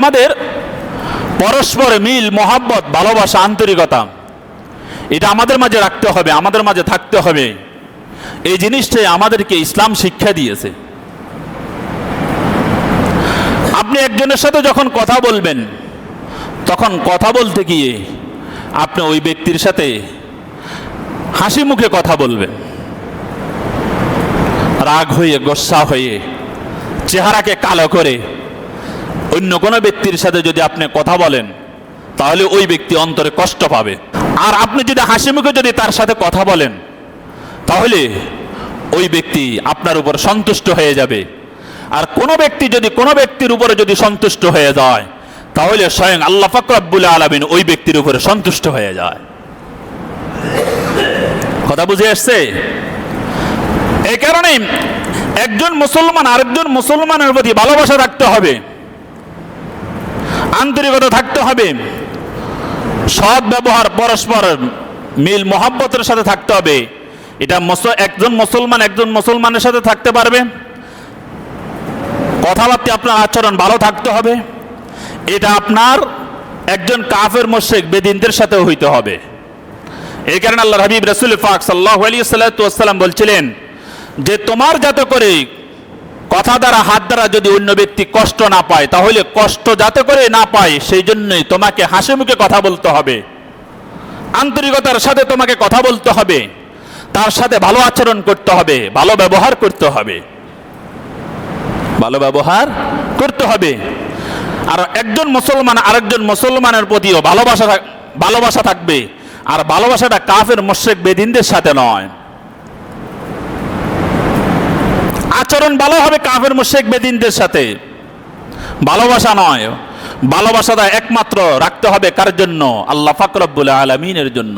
আমাদের পরস্পর মিল, মোহাব্বত, ভালোবাসা, আন্তরিকতা, এটা আমাদের মাঝে রাখতে হবে, আমাদের মাঝে থাকতে হবে। এই জিনিসটাই আমাদেরকে ইসলাম শিক্ষা দিয়েছে। আপনি একজনের সাথে যখন কথা বলবেন, তখন কথা বলতে গিয়ে আপনি ওই ব্যক্তির সাথে হাসি মুখে কথা বলবেন। রাগ হয়ে, গোসা হয়ে, চেহারাকে কালো করে অন্য কোনো ব্যক্তির সাথে যদি আপনি কথা বলেন, তাহলে ওই ব্যক্তি অন্তরে কষ্ট পাবে। আর আপনি যদি হাসি মুখে যদি তার সাথে কথা বলেন, তাহলে ওই ব্যক্তি আপনার উপর সন্তুষ্ট হয়ে যাবে। আর কোনো ব্যক্তি যদি, কোনো ব্যক্তির উপরে যদি সন্তুষ্ট হয়ে যায়, তাহলে স্বয়ং আল্লাহ ফাকরাবুল আলমিন ওই ব্যক্তির উপরে সন্তুষ্ট হয়ে যায়। কথা বুঝে আসছে? এই কারণে একজন মুসলমান আরেকজন মুসলমানের প্রতি ভালোবাসা রাখতে হবে। আন্তরিকতা থাকতে হবে। সৎ ব্যবহার, পরস্পর মিল, মোহাব্বতের সাথে থাকতে হবে। এটা একজন মুসলমান একজন মুসলমানের সাথে থাকতে পারবে। কথাবার্তা, আপনার আচরণ ভালো থাকতে হবে। এটা আপনার একজন কাফের মোশেক বেদিনদের সাথে হইতে হবে। এই কারণে আল্লাহ হাবিব রসুল ফাক সাল্লাহ আলী সাল্লাম বলছিলেন যে, তোমার যাতে করে কথা দ্বারা, হাত দ্বারা যদি অন্য ব্যক্তি কষ্ট না পায়, তাহলে কষ্ট যাতে করে না পায়, সেই জন্যই তোমাকে হাসি মুখে কথা বলতে হবে। আন্তরিকতার সাথে তোমাকে কথা বলতে হবে। তার সাথে ভালো আচরণ করতে হবে, ভালো ব্যবহার করতে হবে। ভালো ব্যবহার করতে হবে। আর একজন মুসলমান আরেকজন মুসলমানের প্রতিও ভালোবাসা ভালোবাসা থাকবে। আর ভালোবাসাটা কাফের মোশেক বেদিনদের সাথে নয়। আচরণ ভালো হবে কাফের মুশেক বেদিনদের সাথে। ভালোবাসা নয়। ভালোবাসাটা একমাত্র রাখতে হবে কার জন্য? আল্লাহ ফাকরবুল আলমিনের জন্য।